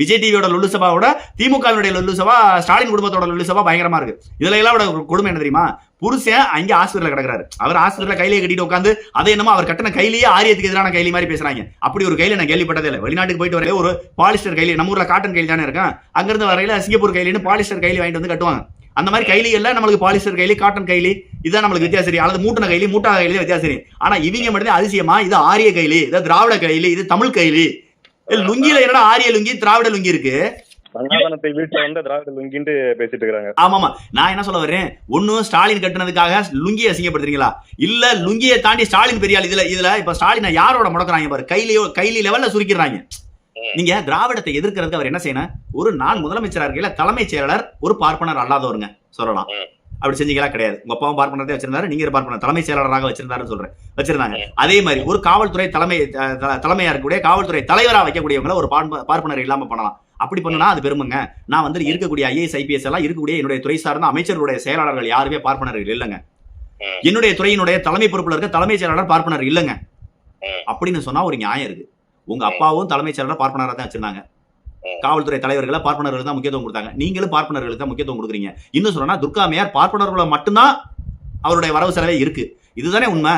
விஜய் டிவியோட லுல்லு சபாவோட திமுகவினுடைய லுல்லு சபா ஸ்டாலின் குடும்பத்தோட லுல்லு சபா பயங்கரமா இருக்கு. இதுல எல்லாம் கொடுமை என்ன தெரியுமா? புருஷன் அங்கே ஆஸ்பத்திரியில கிடக்குறாரு. அவர் ஆஸ்பத்திரியில கையிலே கட்டிட்டு உட்காந்து அதை என்னமோ அவர் கட்டின கையிலேயே ஆரியத்துக்கு எதிரான கைலி மாதிரி பேசுறாங்க. அப்படி ஒரு கையில நான் கேள்விப்பட்டதே இல்லை. வெளிநாட்டுக்கு போயிட்டு வரையில ஒரு பாலிஸ்டர் கைலி நம்ம ஊர்ல காட்டன் கையில் தானே இருக்கான். அங்கிருந்து வரையில சிங்கப்பூர் கைலின்னு பாலிஸ்டர் கைலி வாங்கிட்டு வந்து கட்டுவாங்க. அந்த மாதிரி கைலிகள்ல நம்மளுக்கு பாலிஸ்டர் கைலி காட்டன் கைலி இதுதான் நம்மளுக்கு வித்தியாசம் தெரியும். அல்லது மூட்டின கைலி மூட்டா கைலி வித்தியாசம் தெரியும். ஆனா இவங்க மட்டும் அதிசயமா இது ஆரிய கைலி இது திராவிட கைலி இது தமிழ் கைலி. லுங்கில என்னடா ஆரிய லுங்கி திராவிட லுங்கி இருக்கு? சனாதனத்தை வீட்டுல வந்து திராவிட லுங்கின்ட்டு பேசிட்டு இருக்காங்க ஆமாமா. நான் என்ன சொல்ல வர்றேன்? ஒன்னும் ஸ்டாலின் கட்டுனதுக்காக லுங்கியை அசிங்கப்படுத்துறீங்களா? இல்ல லுங்கியை தாண்டி ஸ்டாலின் பெரிய ஆள் இதுல இதுல இப்ப ஸ்டாலினை யாரோட முடக்குறாங்க பாரு? கைலி லெவல்ல சுருக்கிறாங்க நீங்க திராவிடத்தை எதிர்க்கிறதுக்கு அவர் என்ன செய்யணும்? ஒரு நாள் முதலமைச்சரா இருக்கையில தலைமைச் செயலாளர் ஒரு பார்ப்பனர் அல்லாதவருங்க. சொல்லலாம். அப்படி செஞ்சீங்களா? கிடையாது. உங்க அப்பாவும் பார்ப்பனத்தை வச்சிருந்தாரு நீங்க பார்ப்பனர் தலைமைச் செயலாளராக வச்சிருந்தாருன்னு சொல்றேன். வச்சிருந்தாங்க. அதே மாதிரி ஒரு காவல்துறை தலைமை தலைமையா இருக்கக்கூடிய காவல்துறை தலைவரா வைக்கக்கூடியவங்கள ஒரு பார்ப்ப- பார்ப்பனர் இல்லாம பண்ணலாம். அப்படி பண்ணுனா அது பெருமைங்க. நான் வந்து இருக்கக்கூடிய ஐஏஎஸ் ஐபிஎஸ் எல்லாம் இருக்கக்கூடிய என்னுடைய துறை சார்ந்த அமைச்சர்களுடைய செயலாளர்கள் யாருமே பார்ப்பனர்கள் இல்லைங்க. என்னுடைய துறையினுடைய தலைமை பொறுப்புல இருக்க தலைமைச் செயலாளர் பார்ப்பனர் இல்லைங்க. அப்படின்னு சொன்னா ஒரு நியாயம் இருக்கு. உங்க அப்பாவும் தலைமைச் செயலாளர் பார்ப்பனரா தான் வச்சிருந்தாங்க. காவல்துறை தலைவர்களை பார்ப்பனர்களுக்கு தான் முக்கியத்துவம் கொடுத்தாங்க. நீங்களும் பார்ப்பனர்களுக்கு தான் முக்கியத்துவம் கொடுக்குறீங்க. இன்னும் சொல்லணும்னா துர்கா மேயர் பார்ப்பனர்களை மட்டும்தான் அவருடைய வரவு செலவே இருக்கு. இதுதானே உண்மை?